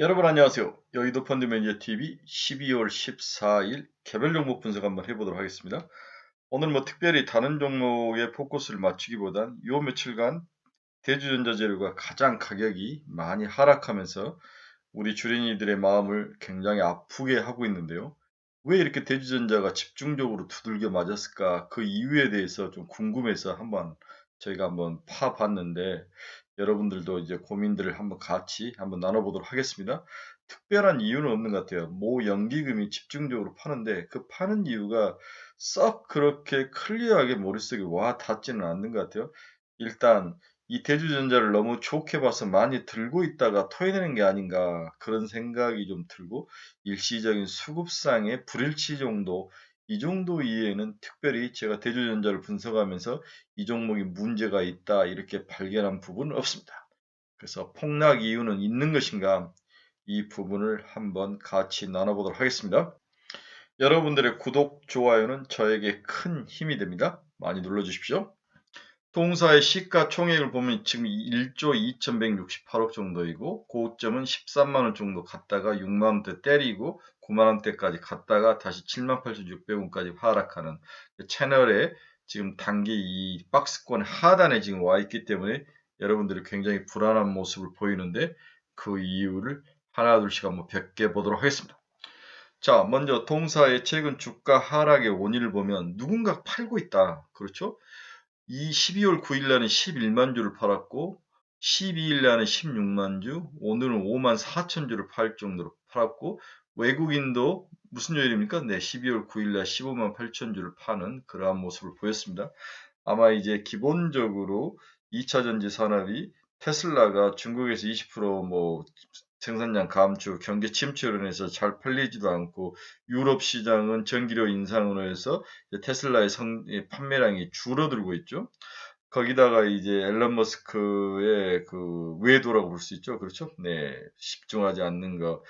여러분 안녕하세요. 여의도 펀드 매니저 TV 12월 14일 개별 종목 분석 한번 해보도록 하겠습니다. 오늘 뭐 특별히 다른 종목에 포커스를 맞추기보단 요 며칠간 대주전자재료가 가장 가격이 많이 하락하면서 우리 주린이들의 마음을 굉장히 아프게 하고 있는데요. 왜 이렇게 대주전자가 집중적으로 두들겨 맞았을까? 그 이유에 대해서 좀 궁금해서 한번 저희가 한번 파봤는데 여러분들도 이제 고민들을 한번 같이 한번 나눠보도록 하겠습니다. 특별한 이유는 없는 것 같아요. 모 연기금이 집중적으로 파는데 그 파는 이유가 썩 그렇게 클리어하게 머릿속에 와 닿지는 않는 것 같아요. 일단 이 대주전자를 너무 좋게 봐서 많이 들고 있다가 토해내는 게 아닌가 그런 생각이 좀 들고 일시적인 수급상의 불일치 정도 이 정도 이해는 특별히 제가 대주전자를 분석하면서 이 종목이 문제가 있다 이렇게 발견한 부분은 없습니다. 그래서 폭락 이유는 있는 것인가 이 부분을 한번 같이 나눠보도록 하겠습니다. 여러분들의 구독, 좋아요는 저에게 큰 힘이 됩니다. 많이 눌러주십시오. 동사의 시가총액을 보면 지금 1조 2168억 정도이고 고점은 13만원 정도 갔다가 6만원대 때리고 9만원대까지 갔다가 다시 78,600원까지 하락하는 채널에 지금 단기 이 박스권 하단에 지금 와 있기 때문에 여러분들이 굉장히 불안한 모습을 보이는데 그 이유를 하나 둘씩 한번 뵙게 보도록 하겠습니다. 자 먼저 동사의 최근 주가 하락의 원인을 보면 누군가 팔고 있다. 그렇죠? 이 12월 9일 날은 11만 주를 팔았고 12일 날은 16만 주, 오늘은 5만 4천 주를 팔 정도로 팔았고 외국인도 무슨 요일입니까? 네, 12월 9일 날 15만 8천 주를 파는 그러한 모습을 보였습니다. 아마 이제 기본적으로 2차 전지 산업이 테슬라가 중국에서 20%뭐 생산량 감축, 경기 침체로 인해서 잘 팔리지도 않고 유럽 시장은 전기료 인상으로 해서 테슬라의 성, 판매량이 줄어들고 있죠. 거기다가 이제 앨런 머스크의 그 외도라고 볼 수 있죠. 그렇죠? 네. 집중하지 않는 거.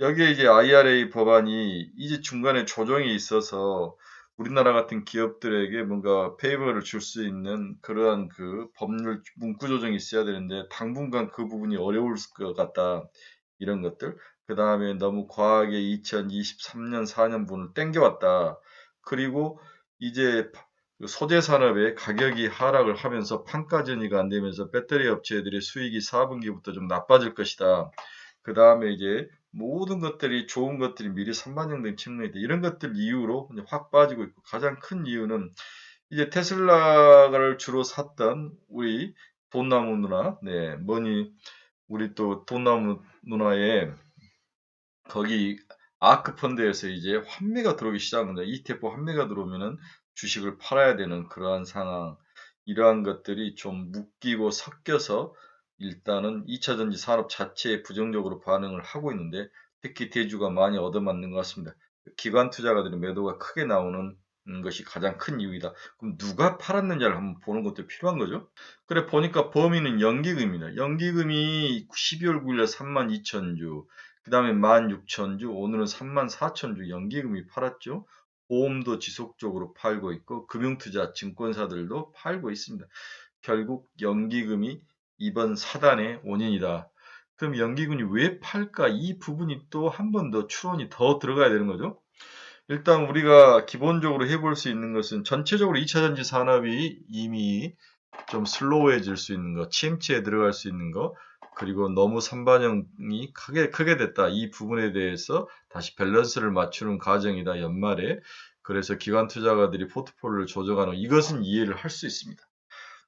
여기에 이제 IRA 법안이 이제 중간에 조정이 있어서 우리나라 같은 기업들에게 뭔가 페이버를 줄 수 있는 그러한 그 법률 문구 조정이 있어야 되는데 당분간 그 부분이 어려울 것 같다. 이런 것들. 그 다음에 너무 과하게 2023년 4년분을 땡겨왔다. 그리고 이제 그 소재 산업의 가격이 하락을 하면서 판가 전이가 안 되면서 배터리 업체들의 수익이 4분기부터 좀 나빠질 것이다. 그 다음에 이제 모든 것들이 좋은 것들이 미리 선반영된 측면이다. 이런 것들 이유로 확 빠지고 있고 가장 큰 이유는 이제 테슬라를 주로 샀던 우리 돈나무 누나, 네, 뭐니 우리 또 돈나무 누나의 거기 아크 펀드에서 이제 환매가 들어오기 시작합니다. ETF 환매가 들어오면은 주식을 팔아야 되는 그러한 상황, 이러한 것들이 좀 묶이고 섞여서 일단은 2차 전지 산업 자체에 부정적으로 반응을 하고 있는데 특히 대주가 많이 얻어맞는 것 같습니다. 기관 투자가들의 매도가 크게 나오는 것이 가장 큰 이유이다. 그럼 누가 팔았느냐를 한번 보는 것도 필요한 거죠. 그래 보니까 범위는 연기금입니다. 연기금이 12월 9일에 3만 2천 주, 그 다음에 1만 6천 주, 오늘은 3만 4천 주 연기금이 팔았죠. 보험도 지속적으로 팔고 있고 금융투자 증권사들도 팔고 있습니다. 결국 연기금이 이번 사단의 원인이다. 그럼 연기금이 왜 팔까? 이 부분이 또 한 번 더 추론이 더 들어가야 되는 거죠. 일단 우리가 기본적으로 해볼 수 있는 것은 전체적으로 2차 전지 산업이 이미 좀 슬로우해질 수 있는 거, 침체에 들어갈 수 있는 거, 그리고 너무 선반영이 크게 크게 됐다. 이 부분에 대해서 다시 밸런스를 맞추는 과정이다. 연말에 그래서 기관 투자가들이 포트폴리오를 조정하는 이것은 이해를 할 수 있습니다.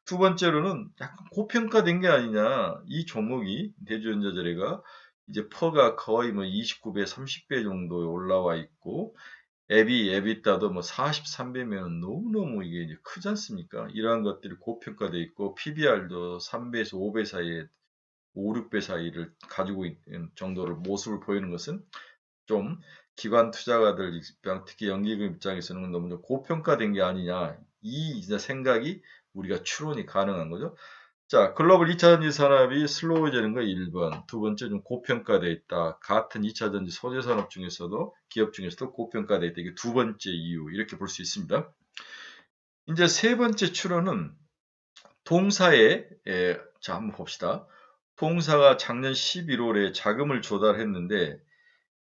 두 번째로는 약간 고평가된 게 아니냐. 이 종목이 대주전자재래가 이제 퍼가 거의 뭐 29배, 30배 정도에 올라와 있고 앱이 앱이따도 뭐 43배면 너무너무 이게 이제 크지 않습니까? 이러한 것들이 고평가돼 있고 PBR도 3배에서 5배 사이에 5, 6배 사이를 가지고 있는 정도를 모습을 보이는 것은 좀 기관 투자가들 입장, 특히 연기금 입장에서는 너무 고평가된 게 아니냐 이 생각이 우리가 추론이 가능한 거죠. 자, 글로벌 2차 전지 산업이 슬로우해지는 거 1번. 두 번째 좀 고평가되어 있다. 같은 2차 전지 소재 산업 중에서도 기업 중에서도 고평가되어 있다. 이게 두 번째 이유. 이렇게 볼 수 있습니다. 이제 세 번째 추론은 동사의 에, 자, 한번 봅시다. 동사가 작년 11월에 자금을 조달했는데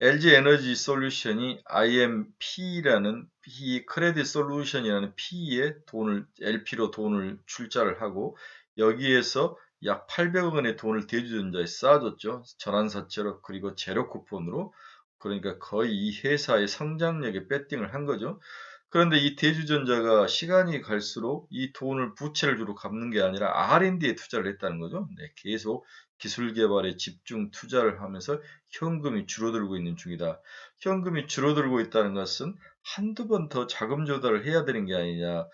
LG 에너지 솔루션이 IMP라는 P 크레딧 솔루션이라는 P에 돈을 LP로 돈을 출자를 하고 여기에서 약 800억 원의 돈을 대주전자에 쌓아줬죠. 전환사채로 그리고 제로 쿠폰으로 그러니까 거의 이 회사의 성장력에 배팅을 한 거죠. 그런데 이 대주전자가 시간이 갈수록 이 돈을 부채를 주로 갚는 게 아니라 R&D에 투자를 했다는 거죠. 네, 계속 기술 개발에 집중 투자를 하면서 현금이 줄어들고 있는 중이다. 현금이 줄어들고 있다는 것은 한두 번 더 자금 조달을 해야 되는 게 아니냐.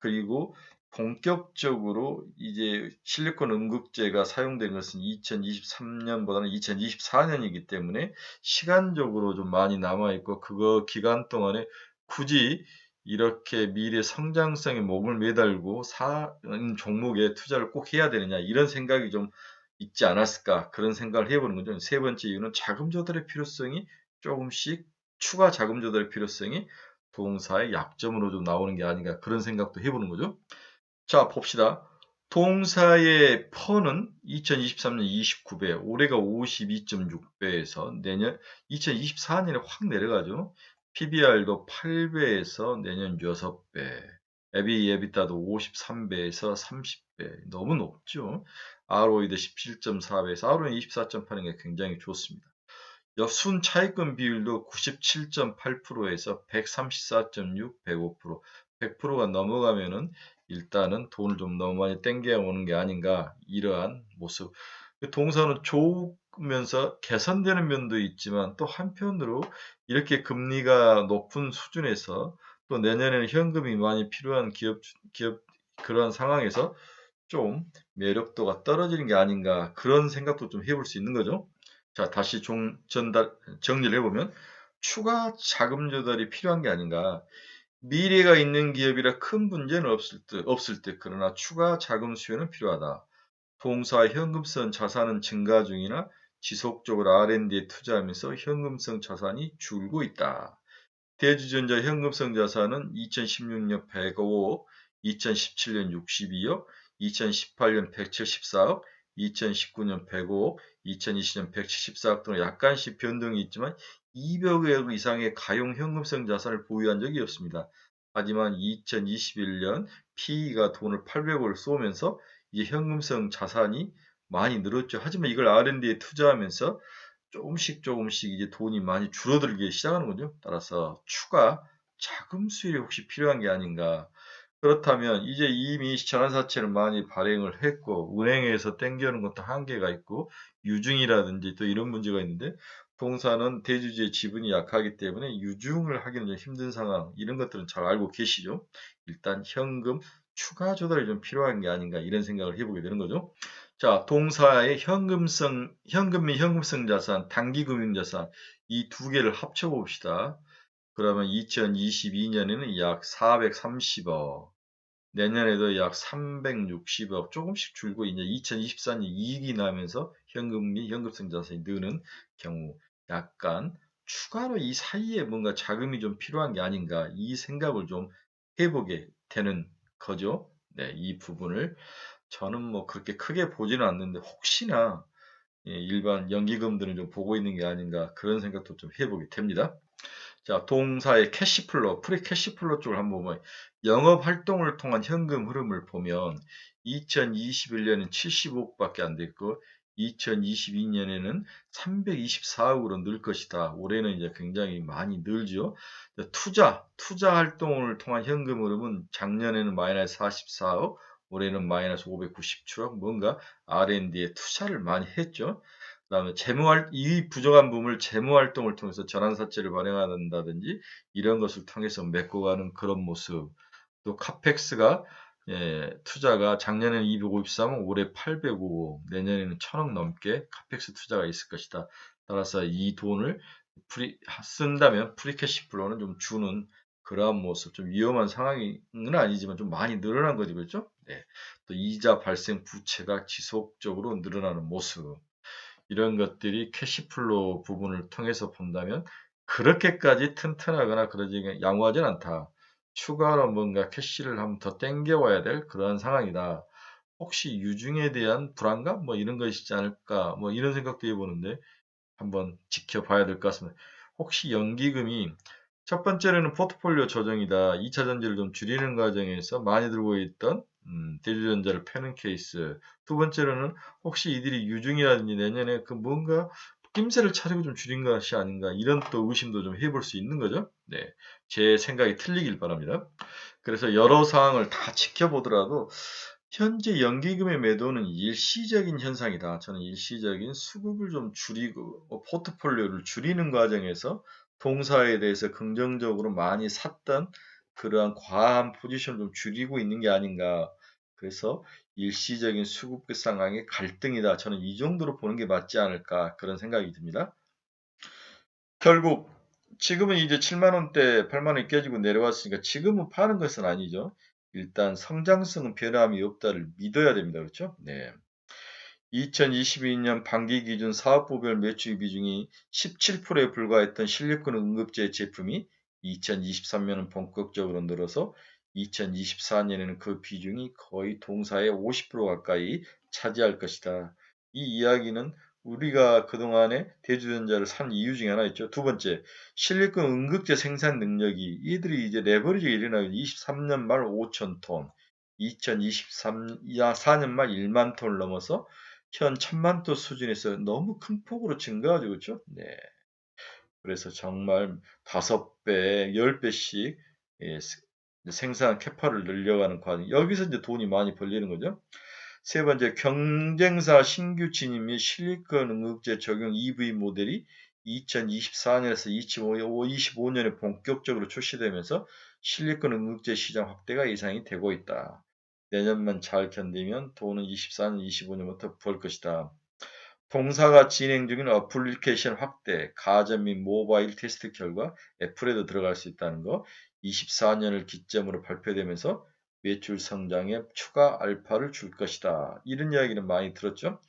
그리고 본격적으로 이제 실리콘 음극재가 사용된 것은 2023년보다는 2024년이기 때문에 시간적으로 좀 많이 남아있고 그거 기간 동안에 굳이 이렇게 미래 성장성에 몸을 매달고 사는 종목에 투자를 꼭 해야 되느냐 이런 생각이 좀 있지 않았을까 그런 생각을 해보는 거죠. 세 번째 이유는 자금 조달의 필요성이 조금씩 추가 자금 조달의 필요성이 동사의 약점으로 좀 나오는 게 아닌가 그런 생각도 해보는 거죠. 자 봅시다. 동사의 퍼는 2023년 29배, 올해가 52.6배에서 내년 2024년에 확 내려가죠. PBR도 8배에서 내년 6배, 에비 에비타도 53배에서 30배, 너무 높죠. ROE도 17.4배에서 ROE 24.8인 게 굉장히 좋습니다. 순 차익금 비율도 97.8%에서 134.6, 105%, 100%가 넘어가면은 일단은 돈을 좀 너무 많이 땡겨 오는 게 아닌가 이러한 모습. 동사는 좋으면서 개선되는 면도 있지만 또 한편으로 이렇게 금리가 높은 수준에서 또 내년에는 현금이 많이 필요한 기업 기업 그런 상황에서 좀 매력도가 떨어지는 게 아닌가 그런 생각도 좀 해볼 수 있는 거죠. 자 다시 종, 전달 정리를 해보면 추가 자금 조달이 필요한 게 아닌가. 미래가 있는 기업이라 큰 문제는 없을 듯, 없을 듯 그러나 추가 자금 수요는 필요하다. 동사 현금성 자산은 증가 중이나 지속적으로 R&D에 투자하면서 현금성 자산이 줄고 있다. 대주전자 현금성 자산은 2016년 105억, 2017년 62억, 2018년 174억, 2019년 105억, 2020년 174억 등 약간씩 변동이 있지만 200억 이상의 가용 현금성 자산을 보유한 적이 없습니다. 하지만 2021년 PE가 돈을 800억을 쏘면서 이제 현금성 자산이 많이 늘었죠. 하지만 이걸 R&D에 투자하면서 조금씩 조금씩 이제 돈이 많이 줄어들기 시작하는 거죠. 따라서 추가 자금 수율이 혹시 필요한 게 아닌가. 그렇다면 이제 이미 전환사채를 많이 발행을 했고 은행에서 땡겨오는 것도 한계가 있고 유증이라든지 또 이런 문제가 있는데 동사는 대주주의 지분이 약하기 때문에 유증을 하기는 좀 힘든 상황 이런 것들은 잘 알고 계시죠. 일단 현금 추가 조달이 좀 필요한 게 아닌가 이런 생각을 해보게 되는 거죠. 자, 동사의 현금성, 현금 및 현금성 자산, 단기 금융 자산 이 두 개를 합쳐 봅시다. 그러면 2022년에는 약 430억, 내년에도 약 360억 조금씩 줄고 이제 2024년 이익이 나면서 현금 및 현금성 자산이 느는 경우 약간 추가로 이 사이에 뭔가 자금이 좀 필요한 게 아닌가 이 생각을 좀 해보게 되는 거죠. 네, 이 부분을 저는 뭐 그렇게 크게 보지는 않는데 혹시나 예, 일반 연기금들은 좀 보고 있는 게 아닌가 그런 생각도 좀 해보게 됩니다. 자, 동사의 캐시플로, 프리 캐시플로 쪽을 한번 보면 영업 활동을 통한 현금 흐름을 보면 2021년은 75억밖에 안 됐고 2022년에는 324억으로 늘 것이다. 올해는 이제 굉장히 많이 늘죠. 투자, 투자 활동을 통한 현금 흐름은 작년에는 마이너스 44억, 올해는 마이너스 597억. 뭔가 R&D에 투자를 많이 했죠. 그 다음에 재무활 이 부정한 부분을 재무활동을 통해서 전환사채를 발행한다든지 이런 것을 통해서 메꿔가는 그런 모습. 또 카펙스가 예, 투자가 작년에는 253억, 올해 805억, 내년에는 1000억 넘게 카펙스 투자가 있을 것이다. 따라서 이 돈을 프리, 쓴다면 프리캐시 플로는 좀 주는 그러한 모습, 좀 위험한 상황은 아니지만 좀 많이 늘어난 거죠, 그렇죠? 네. 또 이자 발생 부채가 지속적으로 늘어나는 모습. 이런 것들이 캐시플로 부분을 통해서 본다면 그렇게까지 튼튼하거나 그러지 양호하진 않다. 추가로 뭔가 캐시를 한번 더 땡겨와야 될 그런 상황이다. 혹시 유중에 대한 불안감 뭐 이런 것이지 않을까 뭐 이런 생각도 해보는데 한번 지켜봐야 될 것 같습니다. 혹시 연기금이 첫 번째로는 포트폴리오 조정이다. 2차 전지를 좀 줄이는 과정에서 많이 들고 있던 음, 대주전자를 패는 케이스. 두 번째로는 혹시 이들이 유중이라든지 내년에 그 뭔가 낌새를 차리고 좀 줄인 것이 아닌가 이런 또 의심도 좀 해볼 수 있는 거죠. 네, 제 생각이 틀리길 바랍니다. 그래서 여러 상황을 다 지켜보더라도 현재 연기금의 매도는 일시적인 현상이다. 저는 일시적인 수급을 좀 줄이고 어, 포트폴리오를 줄이는 과정에서 동사에 대해서 긍정적으로 많이 샀던 그러한 과한 포지션을 좀 줄이고 있는 게 아닌가. 그래서 일시적인 수급 상황의 갈등이다. 저는 이 정도로 보는 게 맞지 않을까 그런 생각이 듭니다. 결국 지금은 이제 7만 원대, 8만 원이 깨지고 내려왔으니까 지금은 파는 것은 아니죠. 일단 성장성은 변함이 없다를 믿어야 됩니다. 그렇죠? 네. 2022년 반기 기준 사업부별 매출 비중이 17%에 불과했던 실리콘 응급제 제품이 2023년은 본격적으로 늘어서 2024년에는 그 비중이 거의 동사의 50% 가까이 차지할 것이다. 이 이야기는 우리가 그동안에 대주전자를 산 이유 중에 하나 있죠. 두 번째, 실리콘 응급제 생산 능력이 이들이 이제 레버리지가 일어나고 23년 말 5천 톤, 2023년 말 1만 톤을 넘어서 현 천만 톤 수준에서 너무 큰 폭으로 증가하죠. 그렇죠? 네. 그래서 정말 다섯 배, 열 배씩 예, 생산 캐파를 늘려가는 과정. 여기서 이제 돈이 많이 벌리는 거죠. 세 번째, 경쟁사 신규 진입 및 실리콘 응급제 적용 EV 모델이 2024년에서 2025년에 본격적으로 출시되면서 실리콘 응급제 시장 확대가 예상이 되고 있다. 내년만 잘 견디면 돈은 24년, 25년부터 벌 것이다. 동사가 진행 중인 어플리케이션 확대, 가전 및 모바일 테스트 결과 애플에도 들어갈 수 있다는 거, 24년을 기점으로 발표되면서 매출 성장에 추가 알파를 줄 것이다. 이런 이야기는 많이 들었죠.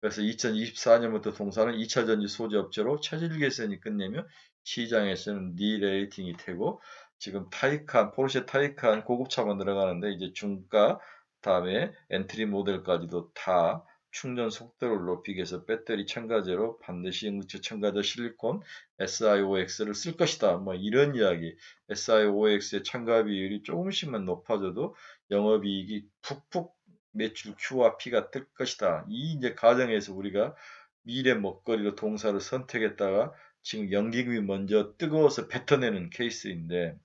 그래서 2024년부터 동사는 2차 전지 소재 업체로 체질 개선이 끝내며 시장에서는 리레이팅이 되고 지금 타이칸, 포르쉐 타이칸 고급차만 들어가는데 이제 중가 다음에 엔트리 모델까지도 다 충전 속도를 높이기 위해서 배터리 첨가제로 반드시 응급제 첨가제 실리콘 SiOX를 쓸 것이다. 뭐 이런 이야기. SiOX의 첨가 비율이 조금씩만 높아져도 영업이익이 푹푹 매출 Q와 P가 뜰 것이다. 이 이제 가정에서 우리가 미래 먹거리로 동사를 선택했다가 지금 연기금이 먼저 뜨거워서 뱉어내는 케이스인데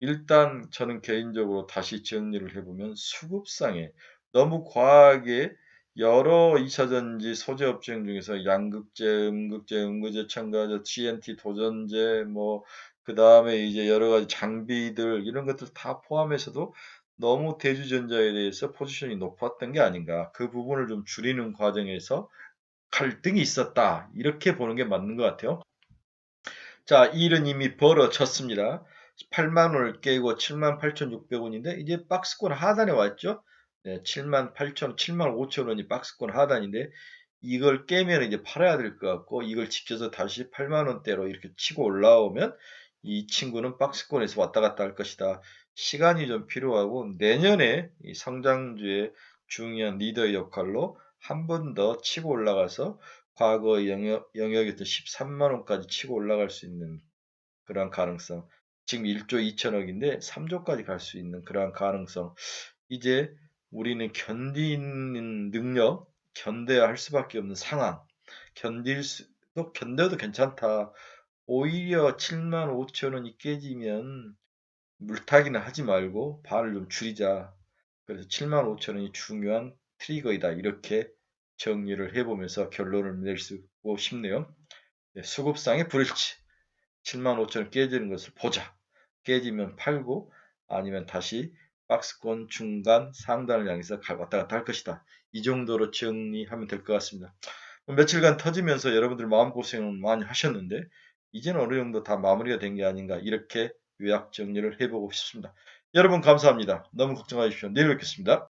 일단 저는 개인적으로 다시 정리를 해보면 수급상에 너무 과하게 여러 2차전지 소재 업종 중에서 양극재, 음극재, 음극재, 첨가제, TNT, 도전제, 뭐, 그 다음에 이제 여러 가지 장비들, 이런 것들 다 포함해서도 너무 대주전자에 대해서 포지션이 높았던 게 아닌가. 그 부분을 좀 줄이는 과정에서 갈등이 있었다. 이렇게 보는 게 맞는 것 같아요. 자, 이 일은 이미 벌어졌습니다. 8만 원을 깨고 7만 8,600원인데 이제 박스권 하단에 왔죠. 네, 7만 8천, 7만 5천 원이 박스권 하단인데 이걸 깨면 이제 팔아야 될 것 같고 이걸 지켜서 다시 8만 원대로 이렇게 치고 올라오면 이 친구는 박스권에서 왔다 갔다 할 것이다. 시간이 좀 필요하고 내년에 이 성장주의 중요한 리더의 역할로 한 번 더 치고 올라가서 과거 영역, 영역에서 13만 원까지 치고 올라갈 수 있는 그러한 가능성. 지금 1조 2천억인데 3조까지 갈 수 있는 그러한 가능성. 이제 우리는 견디는 능력, 견뎌야 할 수밖에 없는 상황, 견딜 수도 견뎌도 괜찮다. 오히려 7만 5천 원이 깨지면 물타기는 하지 말고 발을 좀 줄이자. 그래서 7만 5천 원이 중요한 트리거이다. 이렇게 정리를 해보면서 결론을 내리고 싶네요. 네, 수급상의 불일치. 7만 5천 원 깨지는 것을 보자. 깨지면 팔고 아니면 다시 박스권 중간 상단을 향해서 왔다 갔다 할 것이다. 이 정도로 정리하면 될 것 같습니다. 며칠간 터지면서 여러분들 마음고생을 많이 하셨는데 이제는 어느 정도 다 마무리가 된 게 아닌가 이렇게 요약 정리를 해보고 싶습니다. 여러분 감사합니다. 너무 걱정하십시오. 내일 뵙겠습니다.